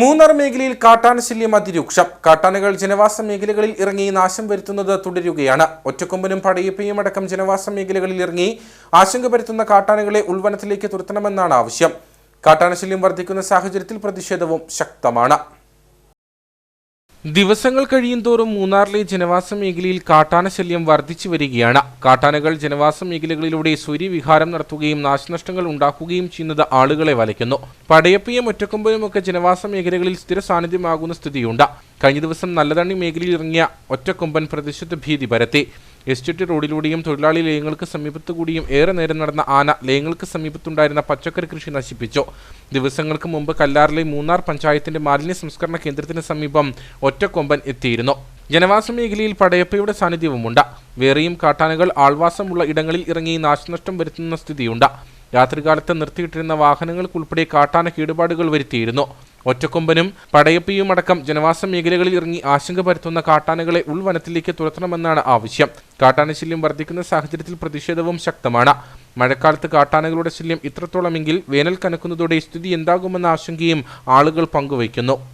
മൂന്നാർ മേഖലയിൽ കാട്ടാന ശല്യം അതിരൂക്ഷം. കാട്ടാനകൾ ജനവാസ മേഖലകളിൽ ഇറങ്ങി നാശം വരുത്തുന്നത് തുടരുകയാണ്. ഒറ്റക്കൊമ്പനും പടയപ്പയും അടക്കം ജനവാസ മേഖലകളിൽ ഇറങ്ങി ആശങ്ക പരത്തുന്ന കാട്ടാനകളെ ഉൾവനത്തിലേക്ക് തുരത്തണമെന്നാണ് ആവശ്യം. കാട്ടാന ശല്യം വർദ്ധിക്കുന്ന സാഹചര്യത്തിൽ പ്രതിഷേധവും ശക്തമാണ്. ദിവസങ്ങൾ കഴിയുന്തോറും മൂന്നാറിലെ ജനവാസ മേഖലയിൽ കാട്ടാന ശല്യം വർദ്ധിച്ചു വരികയാണ്. കാട്ടാനകൾ ജനവാസ മേഖലകളിലൂടെ സൂര്യവിഹാരം നടത്തുകയും നാശനഷ്ടങ്ങൾ ഉണ്ടാക്കുകയും ചെയ്യുന്നത് ആളുകളെ വലയ്ക്കുന്നു. പടയപ്പയും ഒറ്റക്കൊമ്പനും ഒക്കെ ജനവാസ മേഖലകളിൽ സ്ഥിര സാന്നിധ്യമാകുന്ന സ്ഥിതിയുണ്ട്. കഴിഞ്ഞ ദിവസം നല്ലതണ്ണി മേഖലയിൽ ഇറങ്ങിയ ഒറ്റക്കൊമ്പൻ പ്രദേശത്ത് ഭീതി പരത്തി. എസ്റ്റേറ്റ് റോഡിലൂടെയും തൊഴിലാളി ലയങ്ങൾക്ക് സമീപത്തു കൂടിയും ഏറെ നേരം നടന്ന ആന ലയങ്ങൾക്ക് സമീപത്തുണ്ടായിരുന്ന പച്ചക്കറി കൃഷി നശിപ്പിച്ചു. ദിവസങ്ങൾക്ക് മുമ്പ് കല്ലാറിലെ മൂന്നാർ പഞ്ചായത്തിന്റെ മാലിന്യ സംസ്കരണ കേന്ദ്രത്തിന് സമീപം ഒറ്റക്കൊമ്പൻ എത്തിയിരുന്നു. ജനവാസ മേഖലയിൽ പടയപ്പയുടെ സാന്നിധ്യവുമുണ്ട്. വേറെയും കാട്ടാനകൾ ആൾവാസമുള്ള ഇടങ്ങളിൽ ഇറങ്ങി നാശനഷ്ടം വരുത്തുന്ന സ്ഥിതിയുണ്ട്. രാത്രികാലത്ത് നിർത്തിയിട്ടിരുന്ന വാഹനങ്ങൾക്കുൾപ്പെടെ കാട്ടാന കേടുപാടുകൾ വരുത്തിയിരുന്നു. ഒറ്റക്കൊമ്പനും പടയപ്പിയും അടക്കം ജനവാസ മേഖലകളിൽ ഇറങ്ങി ആശങ്ക പരത്തുന്ന കാട്ടാനകളെ ഉൾവനത്തിലേക്ക് തുരത്തണമെന്നാണ് ആവശ്യം. കാട്ടാന ശല്യം വർദ്ധിക്കുന്ന സാഹചര്യത്തിൽ പ്രതിഷേധവും ശക്തമാണ്. മഴക്കാലത്ത് കാട്ടാനകളുടെ ശല്യം ഇത്രത്തോളമെങ്കിൽ വേനൽ കനക്കുന്നതോടെ സ്ഥിതി എന്താകുമെന്ന ആശങ്കയും ആളുകൾ പങ്കുവയ്ക്കുന്നു.